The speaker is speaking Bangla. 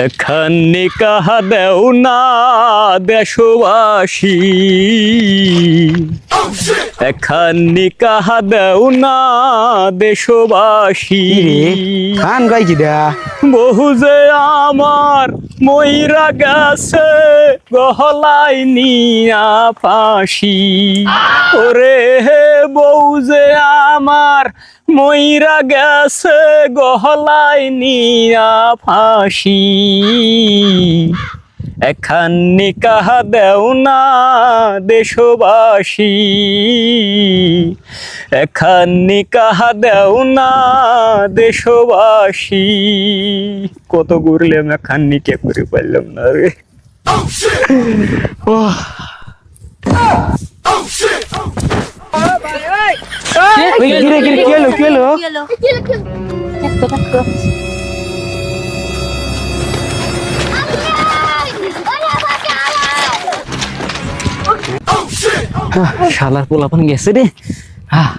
এখানে কাহা দেও না দেশবাসী। এখানে কাহা দেও না দেশবাসী। খান গাই কি দা। বহু যে আমার ময়রা গেছে গহলাই নিয়া ফাঁসি। ওরে হে বউ যে আমার ময়রা গেছে গহলাই নিয়া ফাঁসি। এখানে কাহা দেও না দেশবাসী। এখানে কাহা দেও না দেশবাসী। কত ঘুরলাম এখানে কে করে পারলাম না রে। গিরে গিরে কি হলো কি হলো শালার পোলাপন গেছে রে। হ্যাঁ